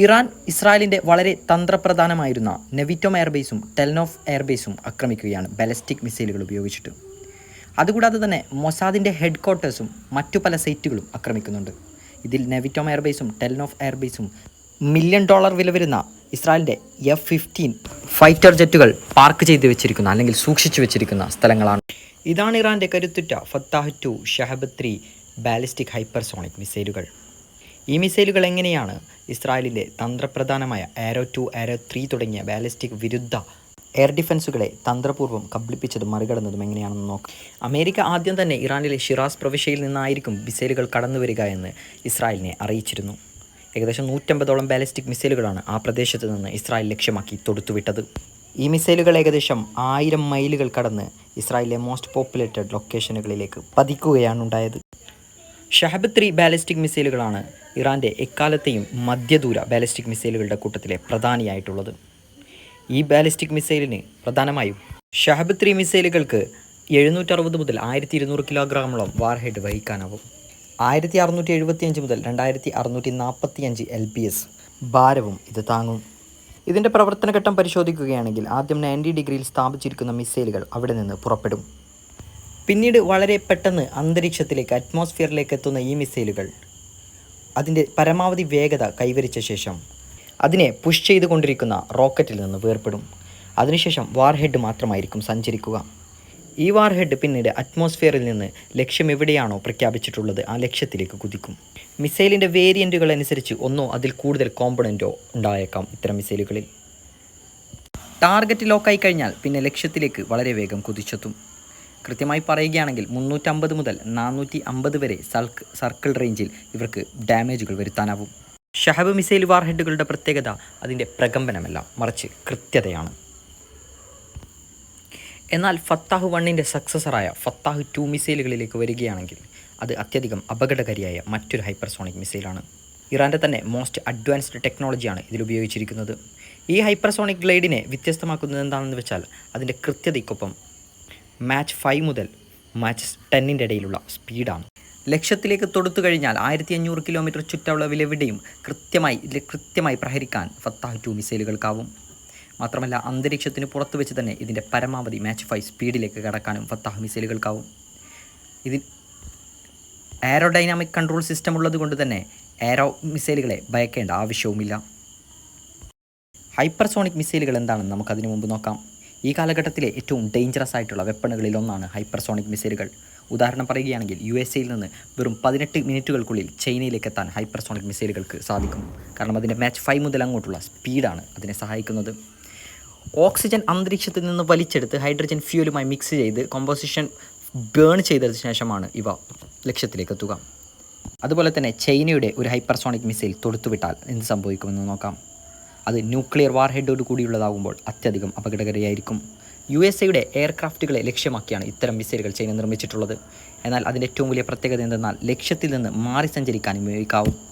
Iran ഇസ്രായേലിന്റെ വളരെ തന്ത്രപ്രധാനമായിരുന്ന നെവിറ്റോം എയർബേസും ടെൽനോഫ് എയർബേസും ആക്രമിക്കുകയാണ് ballistic മിസൈലുകൾ ഉപയോഗിച്ചിട്ട്. അതുകൂടാതെ തന്നെ മൊസാദിന്റെ ഹെഡ് ക്വാർട്ടേഴ്സും മറ്റു പല സൈറ്റുകളും ആക്രമിക്കുന്നുണ്ട്. ഇതിൽ നെവിറ്റോം എയർബേസും ടെൽനോഫ് എയർബേസും മില്യൺ ഡോളർ വില വരുന്ന ഇസ്രായേലിന്റെ എഫ് ഫിഫ്റ്റീൻ ഫൈറ്റർ ജെറ്റുകൾ പാർക്ക് ചെയ്ത് വെച്ചിരിക്കുന്ന അല്ലെങ്കിൽ സൂക്ഷിച്ചു വെച്ചിരിക്കുന്ന സ്ഥലങ്ങളാണ്. ഇതാണ് ഇറാന്റെ കരുത്തുറ്റ Fattah two Shahab three ballistic hypersonic മിസൈലുകൾ. ഈ മിസൈലുകൾ എങ്ങനെയാണ്? ഇസ്രായേലിന്റെ തന്ത്രപ്രധാനമായ ആരോ ടു ആരോ ത്രീ തുടങ്ങിയ ബാലിസ്റ്റിക് വിരുദ്ധ എയർ ഡിഫൻസുകളെ തന്ത്രപൂർവം കബളിപ്പിച്ചതും മറികടന്നതും എങ്ങനെയാണെന്ന് നോക്കാം. അമേരിക്ക ആദ്യം തന്നെ ഇറാനിലെ ഷിറാസ് പ്രവിശ്യയിൽ നിന്നായിരിക്കും മിസൈലുകൾ കടന്നു വരിക എന്ന് ഇസ്രായേലിനെ അറിയിച്ചിരുന്നു. ഏകദേശം നൂറ്റമ്പതോളം ബാലിസ്റ്റിക് മിസൈലുകളാണ് ആ പ്രദേശത്ത് നിന്ന് ഇസ്രായേൽ ലക്ഷ്യമാക്കി തൊടുത്തുവിട്ടത്. ഈ മിസൈലുകൾ ഏകദേശം ആയിരം മൈലുകൾ കടന്ന് ഇസ്രായേലിലെ മോസ്റ്റ് പോപ്പുലേറ്റഡ് ലൊക്കേഷനുകളിലേക്ക് പതിക്കുകയാണ് ഉണ്ടായത്. ഷഹബ് ത്രീ ബാലിസ്റ്റിക് മിസൈലുകളാണ് ഇറാന്റെ എക്കാലത്തെയും മധ്യദൂര ബാലിസ്റ്റിക് മിസൈലുകളുടെ കൂട്ടത്തിലെ പ്രധാനിയായിട്ടുള്ളത്. ഈ ബാലിസ്റ്റിക് മിസൈലിന് പ്രധാനമായും ഷഹബ് ത്രീ മിസൈലുകൾക്ക് എഴുന്നൂറ്ററുപത് മുതൽ ആയിരത്തി ഇരുന്നൂറ് കിലോഗ്രാമോളം വാർഹെഡ് വഹിക്കാനാവും. ആയിരത്തി അറുന്നൂറ്റി എഴുപത്തിയഞ്ച് മുതൽ രണ്ടായിരത്തി അറുന്നൂറ്റി നാൽപ്പത്തിയഞ്ച് എൽ പി എസ് ഭാരവും ഇത് താങ്ങും. ഇതിന്റെ പ്രവർത്തനഘട്ടം പരിശോധിക്കുകയാണെങ്കിൽ ആദ്യം നയന്റി ഡിഗ്രിയിൽ സ്ഥാപിച്ചിരിക്കുന്ന മിസൈലുകൾ അവിടെ നിന്ന് പുറപ്പെടും. പിന്നീട് വളരെ പെട്ടെന്ന് അന്തരീക്ഷത്തിലേക്ക് അറ്റ്മോസ്ഫിയറിലേക്ക് എത്തുന്ന ഈ മിസൈലുകൾ അതിന്റെ പരമാവധി വേഗത കൈവരിച്ച ശേഷം അതിനെ പുഷ് ചെയ്തുകൊണ്ടിരിക്കുന്ന റോക്കറ്റിൽ നിന്ന് വേർപെടും. അതിനുശേഷം വാർഹെഡ് മാത്രമായിരിക്കും സഞ്ചരിക്കുക. ഈ വാർഹെഡ് പിന്നീട് അറ്റ്മോസ്ഫിയറിൽ നിന്ന് ലക്ഷ്യം എവിടെയാണോ പ്രഖ്യാപിച്ചിട്ടുള്ളത് ആ ലക്ഷ്യത്തിലേക്ക് കുതിക്കും. മിസൈലിന്റെ വേരിയന്റുകൾ അനുസരിച്ച് ഒന്നോ അതിൽ കൂടുതൽ കോമ്പണന്റോ ഉണ്ടായേക്കാം ഇത്തരം മിസൈലുകളിൽ ടാർഗറ്റ് ലോക്കായി കഴിഞ്ഞാൽ പിന്നെ ലക്ഷ്യത്തിലേക്ക് വളരെ വേഗം കുതിച്ചെത്തും. കൃത്യമായി പറയുകയാണെങ്കിൽ മുന്നൂറ്റമ്പത് മുതൽ നാനൂറ്റി അമ്പത് വരെ സൾക്ക് സർക്കിൾ റേഞ്ചിൽ ഇവർക്ക് ഡാമേജുകൾ വരുത്താനാവും. ഷഹബ് മിസൈൽ വാർഹെഡുകളുടെ പ്രത്യേകത അതിന്റെ പ്രകമ്പനമല്ല മറിച്ച് കൃത്യതയാണ്. എന്നാൽ ഫത്താഹ് വണ്ണിന്റെ സക്സസറായ ഫത്താഹ് ടു മിസൈലുകളിലേക്ക് വരികയാണെങ്കിൽ അത് അത്യധികം അപകടകാരിയായ മറ്റൊരു ഹൈപ്പർസോണിക് മിസൈലാണ്. ഇറാന്റെ തന്നെ മോസ്റ്റ് അഡ്വാൻസ്ഡ് ടെക്നോളജിയാണ് ഇതിൽ ഉപയോഗിച്ചിരിക്കുന്നത്. ഈ ഹൈപ്പർസോണിക് ഗ്ലൈഡിനെ വ്യത്യസ്തമാക്കുന്നത് എന്താണെന്ന് വെച്ചാൽ അതിന്റെ കൃത്യതയ്ക്കൊപ്പം മാച്ച് ഫൈവ് മുതൽ മാച്ച് ടെന്നിന്റെ ഇടയിലുള്ള സ്പീഡാണ്. ലക്ഷ്യത്തിലേക്ക് തൊടുത്തു കഴിഞ്ഞാൽ ആയിരത്തി അഞ്ഞൂറ് കിലോമീറ്റർ ചുറ്റളവിലെവിടെയും കൃത്യമായി കൃത്യമായി പ്രഹരിക്കാൻ ഫത്താഹ് ടു മിസൈലുകൾക്കാവും. മാത്രമല്ല അന്തരീക്ഷത്തിന് പുറത്ത് വെച്ച് തന്നെ ഇതിന്റെ പരമാവധി മാച്ച് ഫൈവ് സ്പീഡിലേക്ക് കടക്കാനും ഫത്താഹ് മിസൈലുകൾക്കാവും. ഇതിൽ എയറോഡൈനാമിക് കൺട്രോൾ സിസ്റ്റം ഉള്ളത് കൊണ്ട് തന്നെ എയറോ മിസൈലുകളെ ഭയക്കേണ്ട ആവശ്യവുമില്ല. ഹൈപ്പർസോണിക് മിസൈലുകൾ എന്താണെന്ന് നമുക്കതിനു മുമ്പ് നോക്കാം. ഈ കാലഘട്ടത്തിലെ ഏറ്റവും ഡേഞ്ചറസ് ആയിട്ടുള്ള വെപ്പണുകളിൽ ഒന്നാണ് ഹൈപ്പർസോണിക് മിസൈലുകൾ ഉദാഹരണം പറയുകയാണെങ്കിൽ യു എസ് എയിൽ നിന്ന് വെറും പതിനെട്ട് മിനിറ്റുകൾക്കുള്ളിൽ ചൈനയിലേക്ക് എത്താൻ ഹൈപ്പർസോണിക് മിസൈലുകൾക്ക് സാധിക്കും. കാരണം അതിന്റെ മാച്ച് ഫൈവ് മുതൽ അങ്ങോട്ടുള്ള സ്പീഡാണ് അതിനെ സഹായിക്കുന്നത്. ഓക്സിജൻ അന്തരീക്ഷത്തിൽ നിന്ന് വലിച്ചെടുത്ത് ഹൈഡ്രജൻ ഫ്യൂലുമായി മിക്സ് ചെയ്ത് കോമ്പോസിഷൻ ബേൺ ചെയ്തതിന് ശേഷമാണ് ഇവ ലക്ഷ്യത്തിലേക്ക് എത്തുക. അതുപോലെ തന്നെ ചൈനയുടെ ഒരു ഹൈപ്പർസോണിക് മിസൈൽ തൊടുത്തുവിട്ടാൽ എന്ത് സംഭവിക്കുമെന്ന് നോക്കാം. അത് ന്യൂക്ലിയർ വാർഹെഡോട് കൂടിയുള്ളതാകുമ്പോൾ അത്യധികം അപകടകരയായിരിക്കും. യു എസ് എയുടെ എയർക്രാഫ്റ്റുകളെ ലക്ഷ്യമാക്കിയാണ് ഇത്തരം മിസൈലുകൾ ചൈന നിർമ്മിച്ചിട്ടുള്ളത്. എന്നാൽ അതിന്റെ ഏറ്റവും വലിയ പ്രത്യേകത എന്തെന്നാൽ ലക്ഷ്യത്തിൽ നിന്ന് മാറി സഞ്ചരിക്കാൻ ഉപയോഗിക്കാവും.